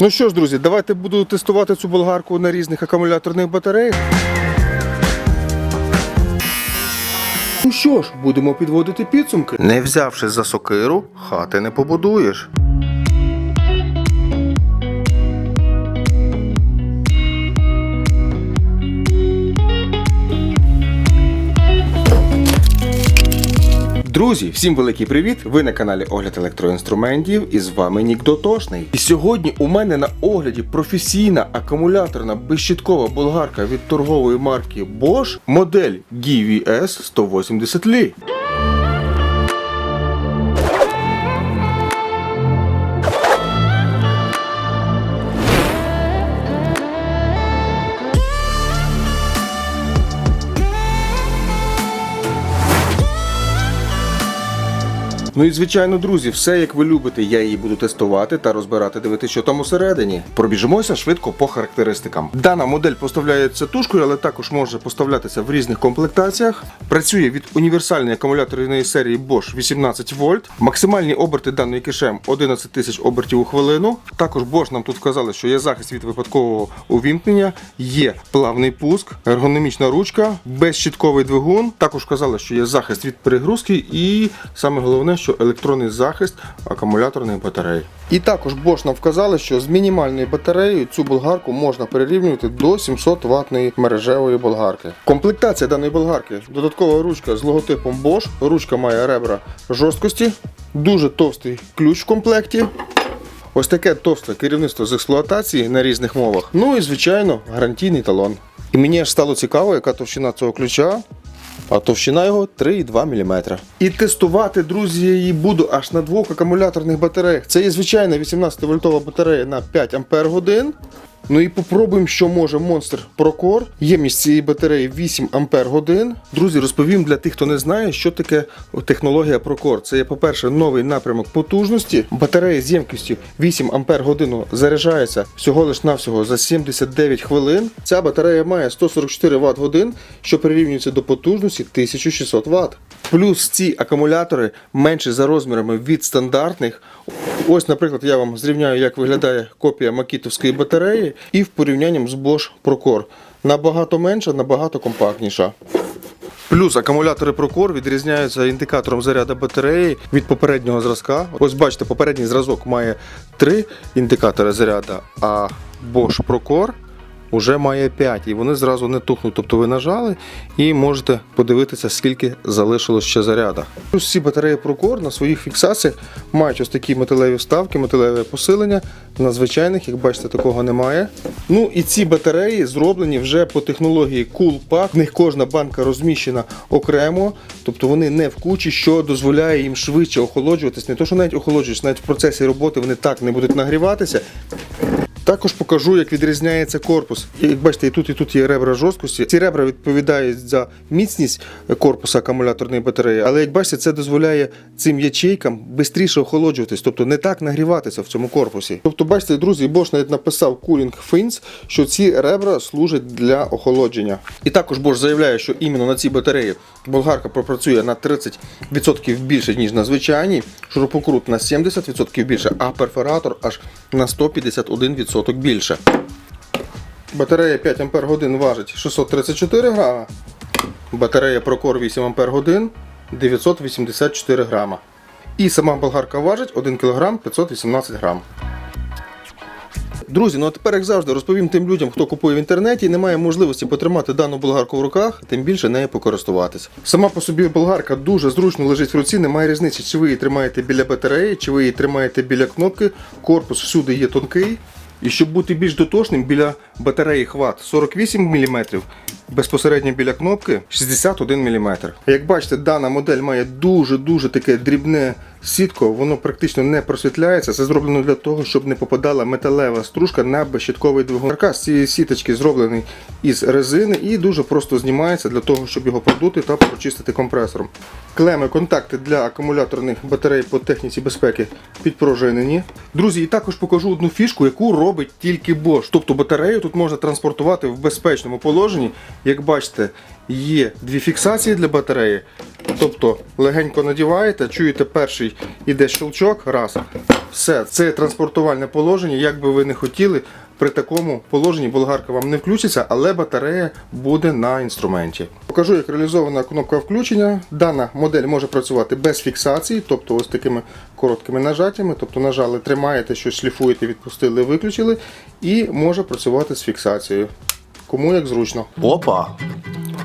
Ну що ж, друзі, давайте буду тестувати цю болгарку на різних акумуляторних батареях. Ну що ж, будемо підводити підсумки. Не взявши за сокиру, хати не побудуєш. Друзі, всім великий привіт! Ви на каналі Огляд електроінструментів і з вами Нік Дотошний. І сьогодні у мене на огляді професійна акумуляторна безщиткова болгарка від торгової марки Bosch, модель GVS 180 Li. Ну і звичайно, друзі, все як ви любите, я її буду тестувати та розбирати, дивитися, що там усередині. Пробіжимося швидко по характеристикам. Дана модель поставляється тушкою, але також може поставлятися в різних комплектаціях. Працює від універсальної акумуляторної серії Bosch 18 вольт. Максимальні оберти даної кишем 11 тисяч обертів у хвилину. Також Bosch нам тут вказали, що є захист від випадкового увімкнення, є плавний пуск, ергономічна ручка, безщітковий двигун. Також вказали, що є захист від перегрузки і саме головне, що електронний захист акумуляторної батареї. І також Bosch нам вказали, що з мінімальною батареєю цю болгарку можна перерівнювати до 700 ватної мережевої болгарки. Комплектація даної болгарки додаткова ручка з логотипом Bosch. Ручка має ребра жорсткості, дуже товстий ключ в комплекті. Ось таке товсте керівництво з експлуатації на різних мовах. Ну і звичайно гарантійний талон. І мені аж стало цікаво, яка товщина цього ключа. А товщина його 3,2 мм. І тестувати, друзі, її буду аж на двох акумуляторних батареях. Це є звичайна 18 вольтова батарея на 5 Ампер годин. Ну і попробуємо, що може Monster ProCore. Ємність цієї батареї 8 Ампер годин. Друзі, розповім для тих, хто не знає, що таке технологія ProCore. Це є, по-перше, новий напрямок потужності. Батарея з ємкістю 8 Ампер годину заряджається всього лиш навсього за 79 хвилин. Ця батарея має 144 Вт годин, що прирівнюється до потужності 1600 Вт. Плюс ці акумулятори менші за розмірами від стандартних. Ось, наприклад, я вам зрівняю, як виглядає копія макітовської батареї, і в порівнянні з Bosch Procore. Набагато менша, набагато компактніша. Плюс акумулятори Procore відрізняються індикатором заряду батареї від попереднього зразка. Ось бачите, попередній зразок має три індикатори заряду, а Bosch Procore вже має 5 і вони зразу не тухнуть. Тобто ви нажали і можете подивитися, скільки залишилось ще заряда. Плюс ці батареї Procore на своїх фіксаціях мають ось такі металеві вставки, металеве посилення. На звичайних, як бачите, такого немає. Ну і ці батареї зроблені вже по технології Cool Pack. В них кожна банка розміщена окремо, тобто вони не в кучі, що дозволяє їм швидше охолоджуватись. Не то, що навіть охолоджуюсь, навіть в процесі роботи вони так не будуть нагріватися. Також покажу, як відрізняється корпус. Як бачите, і тут, і тут є ребра жорсткості. Ці ребра відповідають за міцність корпусу акумуляторної батареї, але як бачите, це дозволяє цим ячейкам швидше охолоджуватись, тобто не так нагріватися в цьому корпусі. Тобто, бачите, друзі, Bosch навіть написав Cooling Fins, що ці ребра служать для охолодження. І також Bosch заявляє, що іменно на цій батареї болгарка пропрацює на 30% більше, ніж на звичайній, шурупокрут на 70% більше, а перфоратор аж на 151% більше. Батарея 5 Ампер годин важить 634 грама. Батарея Procore 8 Ампер годин 984 грама. І сама болгарка важить 1 кг 518 грам. Друзі, ну а тепер, як завжди, розповім тим людям, хто купує в інтернеті і не має можливості потримати дану болгарку в руках, тим більше нею покористуватися. Сама по собі болгарка дуже зручно лежить в руці, немає різниці, чи ви її тримаєте біля батареї, чи ви її тримаєте біля кнопки. Корпус всюди є тонкий. І щоб бути більш дотошним, біля батареї хват 48 мм, безпосередньо біля кнопки 61 мм. Як бачите, дана модель має дуже-дуже таке дрібне сітко, воно практично не просвітляється. Це зроблено для того, щоб не попадала металева стружка на безщитковий двигун. Каркас цієї сіточки зроблений із резини і дуже просто знімається для того, щоб його продути та прочистити компресором. Клеми, контакти для акумуляторних батарей по техніці безпеки підпружинені. Друзі, і також покажу одну фішку, яку робить тільки Bosch. Тобто батарею тут можна транспортувати в безпечному положенні. Як бачите, є дві фіксації для батареї. Тобто легенько надіваєте, чуєте, перший іде щелчок, раз. Все, це транспортувальне положення, як би ви не хотіли. При такому положенні болгарка вам не включиться, але батарея буде на інструменті. Покажу, як реалізована кнопка включення. Дана модель може працювати без фіксації, тобто ось такими короткими нажаттями. Тобто нажали, тримаєте, щось шліфуєте, відпустили, виключили. І може працювати з фіксацією. Кому як зручно. Опа!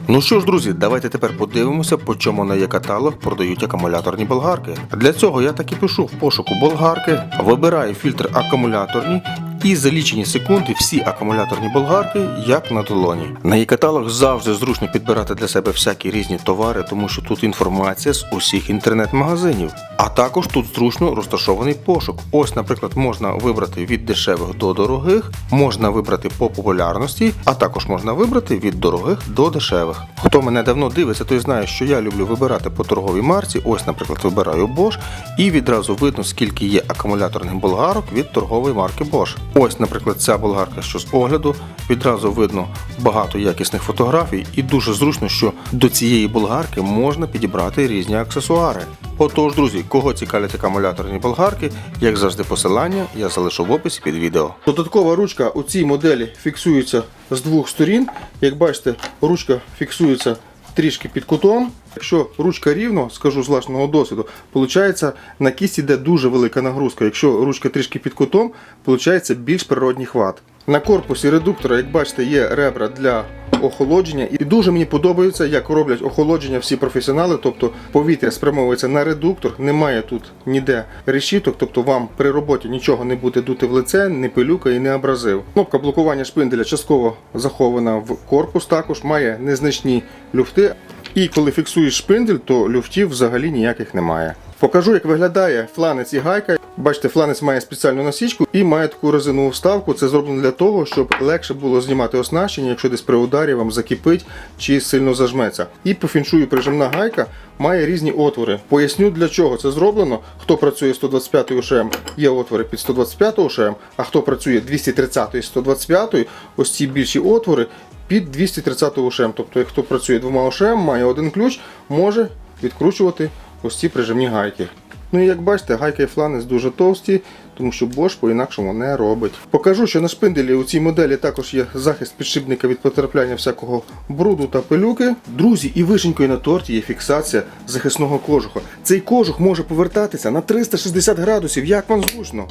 Ну що ж, друзі, давайте тепер подивимося, по чому на є каталог продають акумуляторні болгарки. Для цього я так і пишу в пошуку болгарки, вибираю фільтр акумуляторні і за лічені секунди всі акумуляторні болгарки як на долоні. На її каталог завжди зручно підбирати для себе всякі різні товари, тому що тут інформація з усіх інтернет-магазинів. А також тут зручно розташований пошук. Ось, наприклад, можна вибрати від дешевих до дорогих, можна вибрати по популярності, а також можна вибрати від дорогих до дешевих. Хто мене давно дивиться, той знає, що я люблю вибирати по торговій марці. Ось, наприклад, вибираю Bosch, і відразу видно, скільки є акумуляторних болгарок від торгової марки Bosch. Ось, наприклад, ця болгарка, що з огляду, відразу видно багато якісних фотографій, і дуже зручно, що до цієї болгарки можна підібрати різні аксесуари. Отож, друзі, кого цікавлять акумуляторні болгарки, як завжди, посилання я залишу в описі під відео. Додаткова ручка у цій моделі фіксується з двох сторін. Як бачите, ручка фіксується трішки під кутом. Якщо ручка рівно, скажу з власного досвіду, виходить на кість іде дуже велика нагрузка. Якщо ручка трішки під кутом, виходить більш природній хват. На корпусі редуктора, як бачите, є ребра для охолодження. І дуже мені подобається, як роблять охолодження всі професіонали. Тобто повітря спрямовується на редуктор, немає тут ніде решіток, тобто вам при роботі нічого не буде дути в лице, не пилюка і не абразив. Кнопка блокування шпинделя частково захована в корпус, також має незначні люфти. І коли фіксуєш шпиндель, то люфтів взагалі ніяких немає. Покажу, як виглядає фланець і гайка. Бачите, фланець має спеціальну насічку і має таку резинову вставку. Це зроблено для того, щоб легше було знімати оснащення, якщо десь при ударі вам закипить чи сильно зажметься. І по фіншую прижимна гайка має різні отвори. Поясню для чого це зроблено. Хто працює 125 ОШМ, є отвори під 125 ОШМ, а хто працює 230 і 125, ось ці більші отвори під 230 ОШМ. Тобто, хто працює двома ОШМ, має один ключ, може відкручувати ось ці прижимні гайки. Ну і як бачите, гайка і фланець дуже товсті, тому що Bosch по-інакшому не робить. Покажу, що на шпинделі у цій моделі також є захист підшипника від потрапляння всякого бруду та пилюки. Друзі, і вишенькою на торті є фіксація захисного кожуха. Цей кожух може повертатися на 360 градусів, як вам зручно.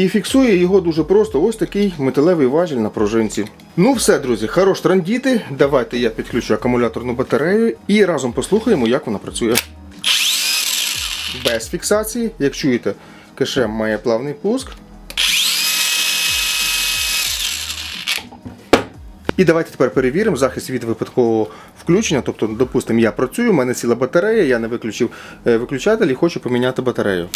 І фіксує його дуже просто ось такий металевий важіль на пружинці. Ну все, друзі, хорош трандіти. Давайте я підключу акумуляторну батарею і разом послухаємо, як вона працює. Без фіксації. Як чуєте, кешем має плавний пуск. І давайте тепер перевіримо захист від випадкового включення. Тобто, допустимо, я працюю, у мене ціла батарея, я не виключив е, виключатель і хочу поміняти батарею.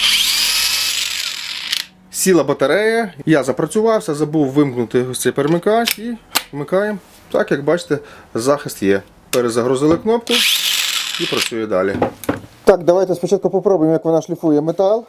Сіла батарея, я запрацювався, забув вимкнути ось цей перемикач і вмикаємо. Так, як бачите, захист є. Перезагрузили кнопку і працює далі. Так, давайте спочатку попробуємо, як вона шліфує метал.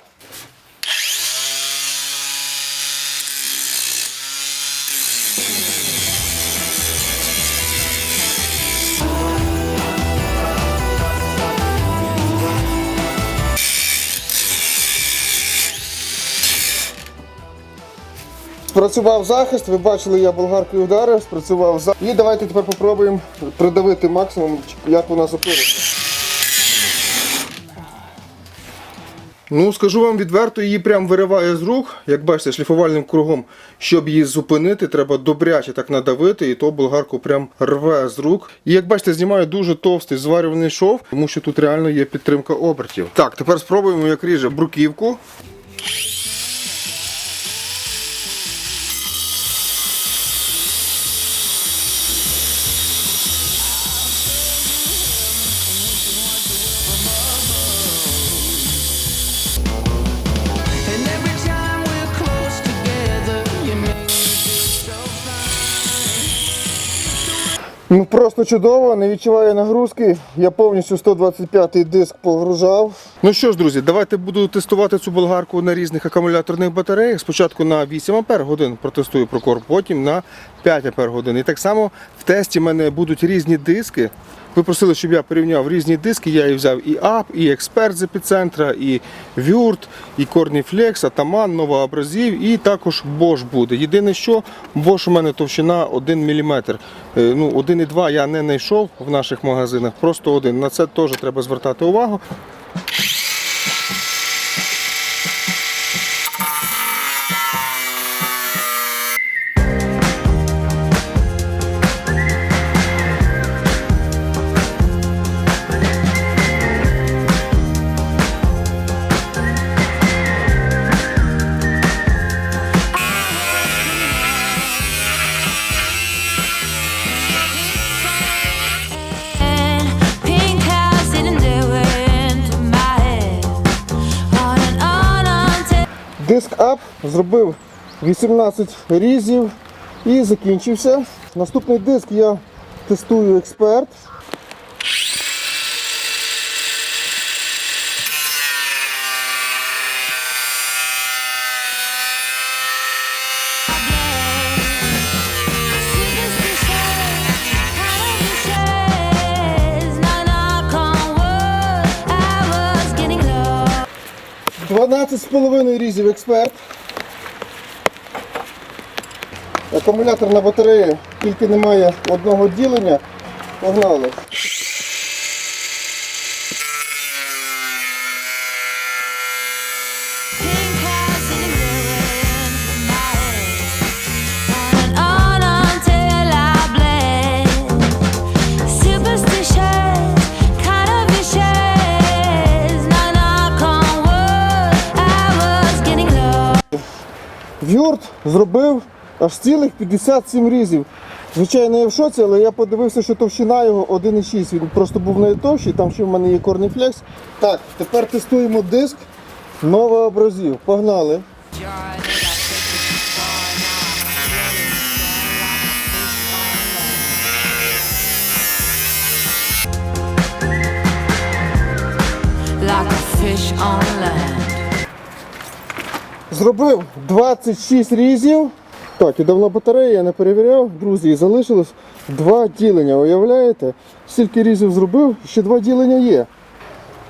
Спрацював захист, ви бачили, я болгаркою вдарив, спрацював захист. І давайте тепер попробуємо придавити максимум, як вона зупиниться. Ну, скажу вам відверто, її прям вириває з рук. Як бачите, шліфувальним кругом, щоб її зупинити, треба добряче так надавити, і то болгарку прям рве з рук. І як бачите, знімаю дуже товстий зварюваний шов, тому що тут реально є підтримка обертів. Так, тепер спробуємо, як ріже бруківку. Ну просто чудово, не відчуваю нагрузки. Я повністю 125-й диск погружав. Ну що ж, друзі, давайте буду тестувати цю болгарку на різних акумуляторних батареях. Спочатку на 8 Ампер годин протестую прокор, потім на 5 Ампер годин. І так само в тесті в мене будуть різні диски. Ви просили, щоб я порівняв різні диски. Я і взяв і АП, і Експерт з епіцентра, і Вюрт, і Корніфлекс, Атаман, Новоабразів, і також Bosch буде. Єдине, що Bosch у мене товщина 1 мм. Ну, 1,2 я не знайшов в наших магазинах, просто один. На це теж треба звертати увагу. Ап зробив 18 різів і закінчився. Наступний диск я тестую експерт. 12,5 різів експерт. Акумулятор на батареї, тільки немає одного ділення. Погнали. Зробив аж цілих 57 різів. Звичайно, я в шоці, але я подивився, що товщина його 1,6. Він просто був найтовщий, там ще в мене є корніфлекс. Так, тепер тестуємо диск новообразів. Погнали. Like a fish on land. Зробив 26 різів. Так, і давно батарея я не перевіряв, друзі, і залишилось два ділення. Уявляєте? Стільки різів зробив, ще два ділення є.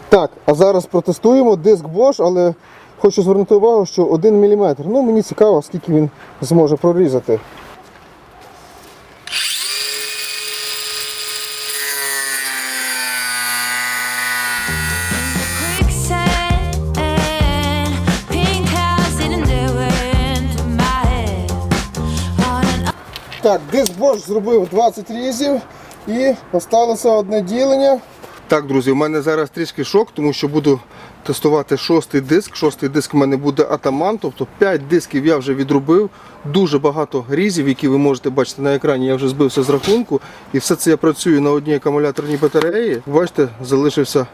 Так, а зараз протестуємо диск Bosch, але хочу звернути увагу, що 1 мм. Ну, мені цікаво, скільки він зможе прорізати. Так, Bosch зробив 20 різів і осталося одне ділення. Так, друзі, у мене зараз трішки шок, тому що буду тестувати шостий диск. Шостий диск у мене буде атаман, тобто 5 дисків я вже відробив. Дуже багато різів, які ви можете бачити на екрані, я вже збився з рахунку. І все це я працюю на одній акумуляторній батареї. Бачите, залишився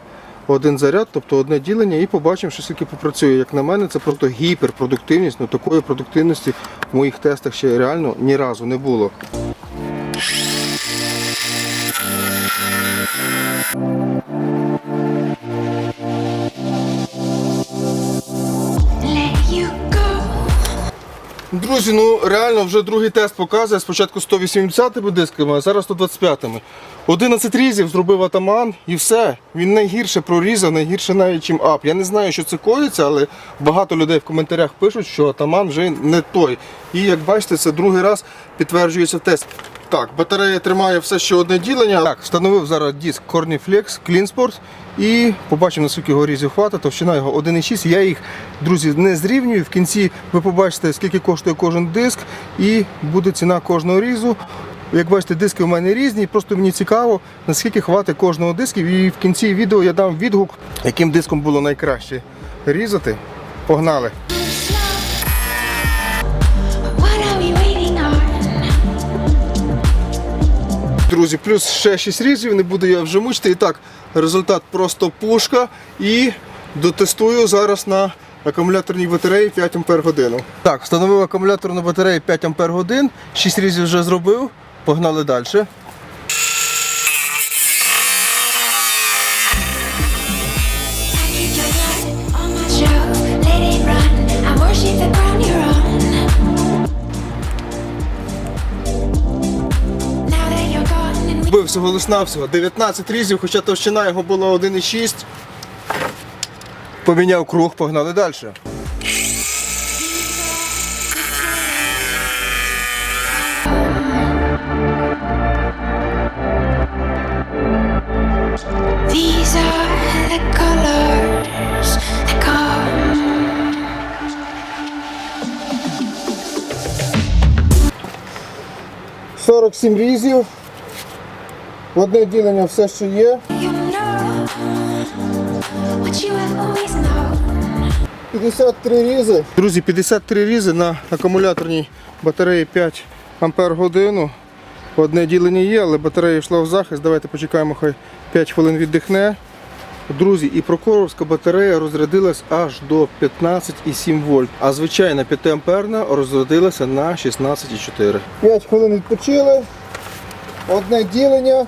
один заряд, тобто одне ділення, і побачимо, що скільки попрацює. Як на мене, це просто гіперпродуктивність. Ну такої продуктивності в моїх тестах ще реально ні разу не було. Друзі, ну реально вже другий тест показує. Спочатку 180-ми дисками, а зараз 125-ми. 11 різів зробив атаман і все. Він найгірше прорізав, найгірше навіть чим ап. Я не знаю, що це коїться, але багато людей в коментарях пишуть, що атаман вже не той. І як бачите, це другий раз підтверджується тест. Так, батарея тримає все ще одне ділення. Так, встановив зараз диск Corniflex Cleansport і побачимо, наскільки його різів хватить. Товщина його 1,6. Я їх, друзі, не зрівнюю. В кінці ви побачите, скільки коштує кожен диск, і буде ціна кожного різу. Як бачите, диски у мене різні, просто мені цікаво, наскільки хватить кожного диску. І в кінці відео я дам відгук, яким диском було найкраще різати. Погнали! Друзі, плюс ще 6 різів, не буду я вже мучити. І так, результат просто пушка. І дотестую зараз на акумуляторній батареї 5 Ампер годину. Так, встановив акумуляторну батарею 5 Ампер годин, 6 різів вже зробив. Погнали далі. Всього лиш навсього 19 різів, хоча товщина його була 1,6. Поміняв круг, погнали далі. Come. – 47 різів. Одне ділення все, що є. You know what you always known. 53 різи. Друзі, 53 різи на акумуляторній батареї 5 ампер годину. Одне ділення є, але батарея йшла в захист. Давайте почекаємо, хай 5 хвилин віддихне. Друзі, і прокоровська батарея розрядилась аж до 15,7 вольт, а звичайна 5 амперна розрядилася на 16,4. 5 хвилин відпочили. Одне ділення.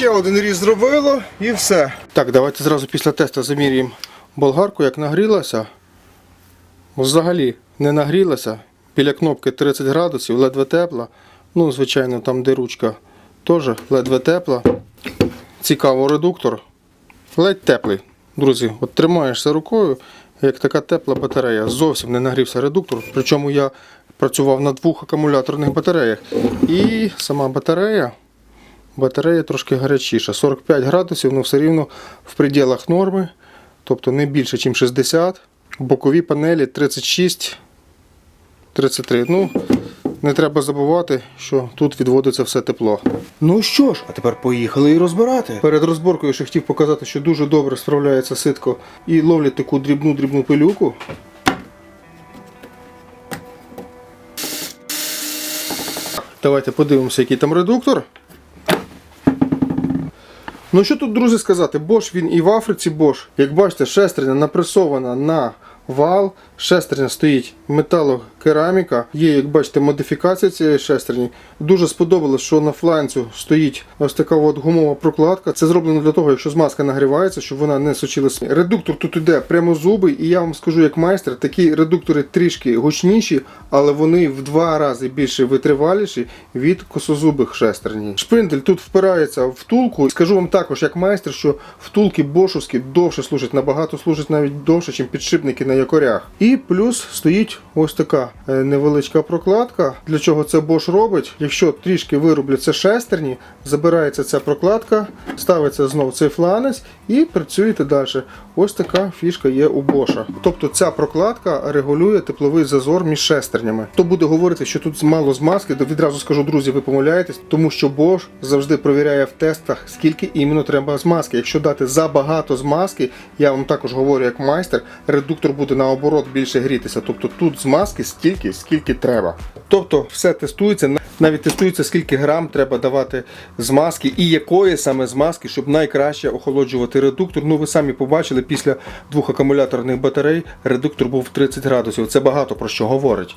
Ще один різ зробило і все. Так, давайте зразу після тесту замірюємо болгарку, як нагрілася. Взагалі не нагрілася. Біля кнопки 30 градусів, ледве тепла. Ну, звичайно, там де ручка теж ледве тепла. Цікаво, редуктор. Ледь теплий. Друзі, от тримаєшся рукою, як така тепла батарея. Зовсім не нагрівся редуктор. Причому я працював на двох акумуляторних батареях. І сама батарея Батарея трошки гарячіша. 45 градусів, але все рівно в пределах норми. Тобто не більше, ніж 60. Бокові панелі 36, 33. Ну, не треба забувати, що тут відводиться все тепло. Ну що ж, а тепер поїхали і розбирати. Перед розборкою ще хотів показати, що дуже добре справляється ситко і ловлять таку дрібну-дрібну пилюку. Давайте подивимося, який там редуктор. Ну що тут, друзі, сказати? Bosch він і в Африці Bosch. Як бачите, шестерня напресована на вал. Шестерня стоїть металокераміка. Є, як бачите, модифікація цієї шестерні. Дуже сподобалось, що на фланцю стоїть ось така от гумова прокладка. Це зроблено для того, якщо змазка нагрівається, щоб вона не сочилась. Редуктор тут іде прямозубий, і я вам скажу як майстер, такі редуктори трішки гучніші, але вони в два рази більше витриваліші від косозубих шестерні. Шпиндель тут впирається в втулку. Скажу вам також, як майстер, що втулки бошовські довше служать, набагато служать навіть довше, ніж підшипники на якорях. І плюс стоїть ось така е, невеличка прокладка. Для чого це Bosch робить? Якщо трішки виробляться шестерні, забирається ця прокладка, ставиться знов цей фланець і працюєте далі. Ось така фішка є у Bosch. Тобто ця прокладка регулює тепловий зазор між шестернями. Хто буде говорити, що тут мало змазки, то відразу скажу, друзі, ви помиляєтесь, тому що Bosch завжди провіряє в тестах, скільки іменно треба змазки. Якщо дати забагато змазки, я вам також говорю як майстер, редуктор буде наоборот більше грітися. Тобто тут змазки стільки, скільки треба. Тобто все тестується, навіть тестується, скільки грам треба давати змазки і якої саме змазки, щоб найкраще охолоджувати редуктор. Ну ви самі побачили, після двох акумуляторних батарей редуктор був 30 градусів. Це багато про що говорить.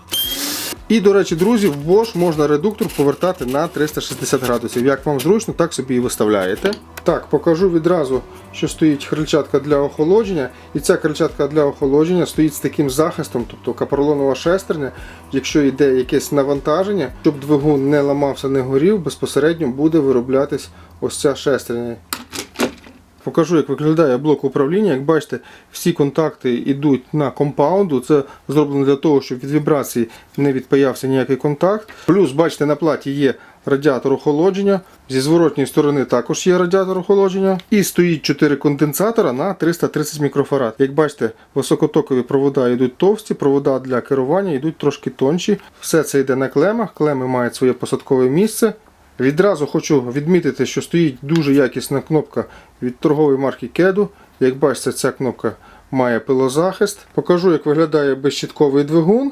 І, до речі, друзі, в Bosch можна редуктор повертати на 360 градусів. Як вам зручно, так собі і виставляєте. Так, покажу відразу, що стоїть крильчатка для охолодження. І ця крильчатка для охолодження стоїть з таким захистом, тобто капролонова шестерня. Якщо йде якесь навантаження, щоб двигун не ламався, не горів, безпосередньо буде вироблятись ось ця шестерня. Покажу, як виглядає блок управління. Як бачите, всі контакти йдуть на компаунду. Це зроблено для того, щоб від вібрації не відпаявся ніякий контакт. Плюс, бачите, на платі є радіатор охолодження. Зі зворотньої сторони також є радіатор охолодження. І стоїть 4 конденсатора на 330 мікрофарад. Як бачите, високотокові провода йдуть товсті, провода для керування йдуть трошки тонші. Все це йде на клемах. Клеми мають своє посадкове місце. Відразу хочу відмітити, що стоїть дуже якісна кнопка від торгової марки Kedu. Як бачите, ця кнопка має пилозахист. Покажу, як виглядає безщитковий двигун.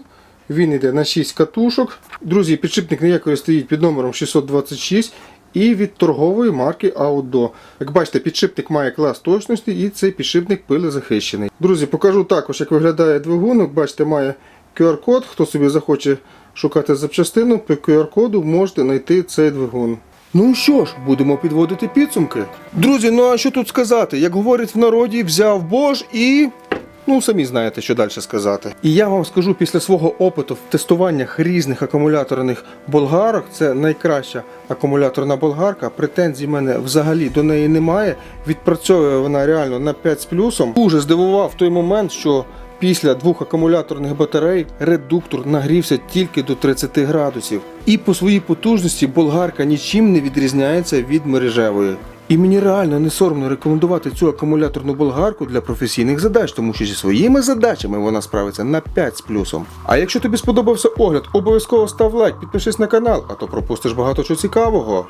Він йде на 6 катушок. Друзі, підшипник ніякої стоїть під номером 626 і від торгової марки Outdo. Як бачите, підшипник має клас точності і цей підшипник пилезахищений. Друзі, покажу також, як виглядає двигун. Бачите, має QR-код. Хто собі захоче шукати запчастину, по QR-коду можете знайти цей двигун. Ну що ж, будемо підводити підсумки. Друзі, ну а що тут сказати? Як говорять в народі, взяв бож і. Ну, самі знаєте, що далі сказати. І я вам скажу після свого опиту в тестуваннях різних акумуляторних болгарок, це найкраща акумуляторна болгарка. Претензій в мене взагалі до неї немає. Відпрацьовує вона реально на 5 з плюсом. Дуже здивував той момент, що Після двох акумуляторних батарей редуктор нагрівся тільки до 30 градусів. І по своїй потужності болгарка нічим не відрізняється від мережевої. І мені реально не соромно рекомендувати цю акумуляторну болгарку для професійних задач, тому що зі своїми задачами вона справиться на 5 з плюсом. А якщо тобі сподобався огляд, обов'язково став лайк, підпишись на канал, а то пропустиш багато чого цікавого.